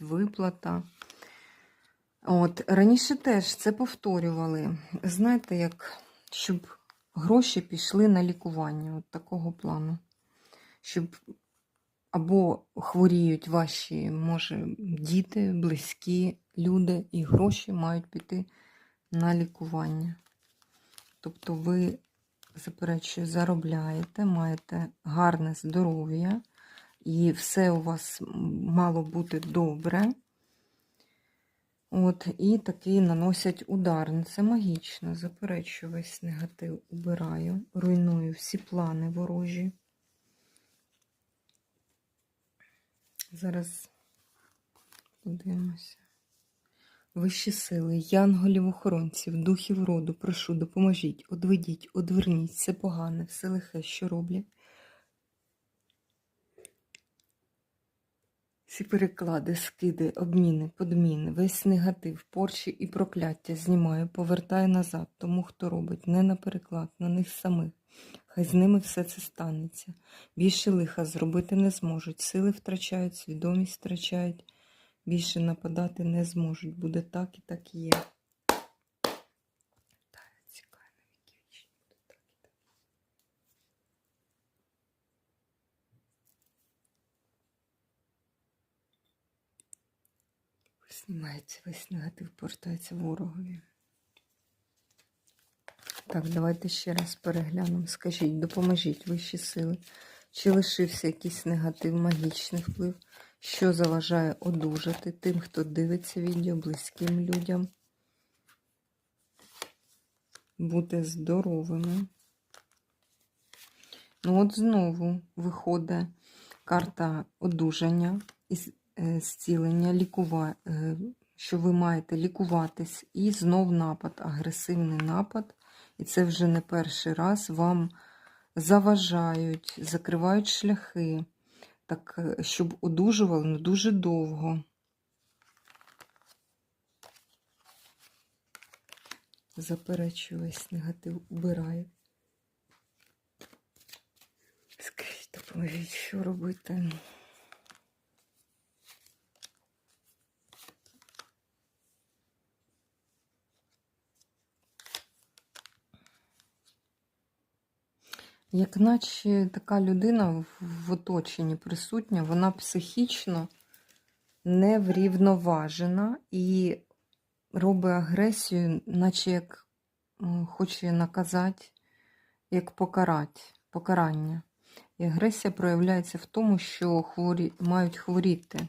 виплата. От, раніше теж це повторювали. Знаєте, як щоб гроші пішли на лікування, от такого плану. Щоб або хворіють ваші, може, діти, близькі люди, і гроші мають піти на лікування. Тобто ви, заперечую, заробляєте, маєте гарне здоров'я, і все у вас мало бути добре. От, і такий наносять удар. Ну, Це магічно. Заперечую весь негатив, убираю, руйную всі плани ворожі. Зараз подивимося. Вищі сили, янголів охоронців, духів роду, прошу, допоможіть, одведіть, одверніть все погане, все лихе, що роблять. Всі переклади, скиди, обміни, подміни, весь негатив, порчі і прокляття знімаю, повертаю назад тому, хто робить, не на переклад, на них самих. Хай з ними все це станеться. Більше лиха зробити не зможуть. Сили втрачають, свідомість втрачають, більше нападати не зможуть. Буде так і так і є. Та, цікаво, навіки вічні буде так і так. Знімається весь негатив, повертається ворогові. Так, давайте ще раз переглянемо. Скажіть, допоможіть вищі сили. Чи лишився якийсь негатив, магічний вплив, що заважає одужати тим, хто дивиться відео, близьким людям, бути здоровими. Ну, от знову виходить карта одужання, зцілення, лікува... е, що ви маєте лікуватись, і знов напад, агресивний напад. І це вже не перший раз вам заважають, закривають шляхи, так, е, щоб одужували ну, дуже довго. Заперечую весь негатив, убираю. Скажіть, допоможіть, що робити? Як наче така людина в- оточенні присутня, вона психічно неврівноважена і робить агресію, наче як хоче наказати, як покарати, покарання. І агресія проявляється в тому, що хворі, мають хворіти.